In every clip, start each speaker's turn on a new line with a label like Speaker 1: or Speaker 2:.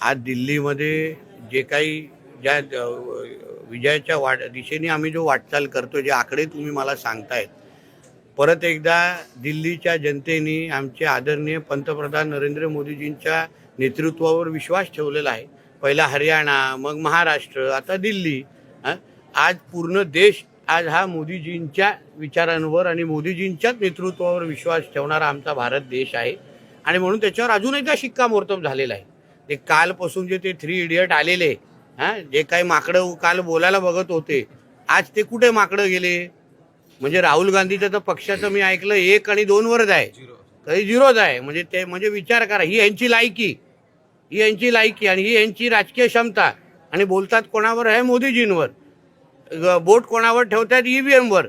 Speaker 1: आज दिल्लीमध्ये जे काही ज्या विजयाच्या वाट दिशेने आम्ही जो वाटचाल करतो जे आकडे तुम्ही मला सांगतायत परत एकदा दिल्लीच्या जनतेने आमचे आदरणीय पंतप्रधान नरेंद्र मोदीजींच्या नेतृत्वावर विश्वास ठेवलेला आहे. पहिला हरियाणा मग महाराष्ट्र आता दिल्ली आज पूर्ण देश आज हा मोदीजींच्या विचारांवर आणि मोदीजींच्याच नेतृत्वावर विश्वास ठेवणारा आमचा भारत देश आहे. आणि म्हणून त्याच्यावर अजून एकदा शिक्कामोर्तब झालेला आहे. ते कालपासून जे ते थ्री इडियट आलेले हां जे काही माकडं काल बोलायला बघत होते आज ते कुठे माकडं गेले? म्हणजे राहुल गांधीचं तर पक्षाचं मी ऐकलं एक आणि दोनवरच आहे. काही झिरोच आहे. म्हणजे ते म्हणजे विचार करा ही यांची लायकी ही यांची लायकी आणि ही यांची राजकीय क्षमता. आणि बोलतात कोणावर आहे? मोदीजींवर. बोट कोणावर ठेवतात? ईव्हीएमवर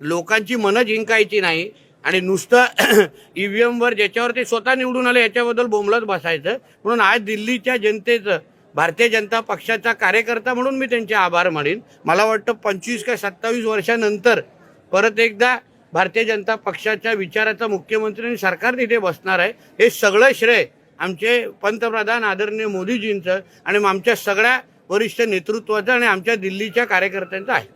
Speaker 1: लोकांची मनं जिंकायची नाही. आणि नुसतं ईव्हीएमवर ज्याच्यावर ते स्वतः निवडून आले याच्याबद्दल बोंबलत बसायचं. म्हणून आज दिल्लीच्या जनतेचं भारतीय जनता पक्षाचा कार्यकर्ता म्हणून मी त्यांचे आभार मानेन. मला वाटतं पंचवीस का सत्तावीस वर्षानंतर परत एकदा भारतीय जनता पक्षाच्या विचाराचा मुख्यमंत्री आणि सरकार तिथे बसणार आहे. हे सगळं श्रेय आमचे पंतप्रधान आदरणीय मोदीजींचं आणि आमच्या सगळ्या वरिष्ठ नेतृत्वाचं आणि आमच्या दिल्लीच्या कार्यकर्त्यांचं आहे.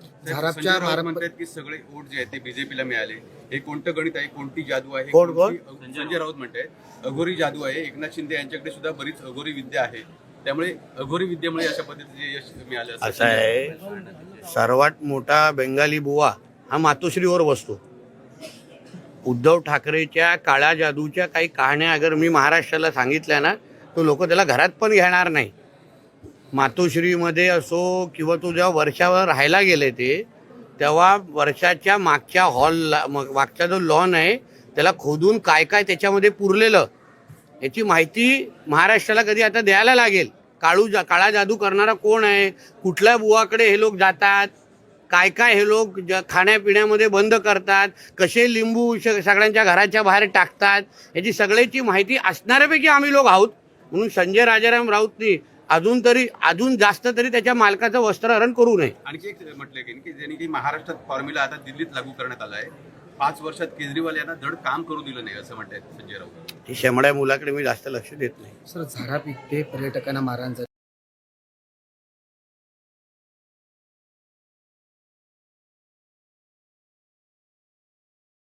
Speaker 2: म्हणतात की सगळे वोट जे आहेत ते बीजेपीला मिळाले. हे कोणतं गणित आहे? कोणती जादू आहे?
Speaker 1: कोण-
Speaker 2: कोणती- संजय राऊत म्हणतात अघोरी जादू आहे. एकनाथ शिंदे यांच्याकडे सुद्धा बरीच अघोरी विद्या आहे. त्यामुळे अघोरी विद्येमुळे अशा पद्धतीचे यश मिळालं
Speaker 1: असं
Speaker 2: संजय
Speaker 1: आहे. सर्वात मोठा बेंगाली बुवा हा मातोश्रीवर बसतो. उद्धव ठाकरेच्या काळ्या जादूच्या काही कहाण्या अगर मी महाराष्ट्राला सांगितल्या ना तो लोक त्याला घरात पण घेणार नाही. मातोश्रीमध्ये असो किंवा तू जेव्हा वर्षावर राहायला गेले ते तेव्हा वर्षाच्या मागच्या हॉलला मग मागचा जो लॉन आहे त्याला खोदून काय काय त्याच्यामध्ये पुरलेलं याची माहिती महाराष्ट्राला कधी आता द्यायला लागेल. काळू जा काळा जादू करणारा कोण आहे? कुठल्या बुवाकडे हे लोक जातात? काय काय हे लोक ज- खाण्यापिण्यामध्ये बंद करतात? कसे लिंबू श- सगळ्यांच्या घराच्या बाहेर टाकतात? याची सगळ्याची माहिती असणाऱ्यापैकी आम्ही लोक आहोत. म्हणून संजय राजाराम राऊतनी अजून तरी अजून जास्त तरी त्याच्या मालकाचं वस्त्रहरण करू नये.
Speaker 2: आणखी एक म्हटलं की की ज्यांनी की महाराष्ट्रात फॉर्म्युला आता दिल्लीत लागू करण्यात आला आहे पाच वर्षात केजरीवाल यांना धड काम करू दिलं नाही असं म्हणतात संजय राऊत.
Speaker 1: ते शेमड्या मुलाकडे मी जास्त लक्ष देत नाही.
Speaker 3: सर झाडा पिकते पर्यटकांना मारहाण झाली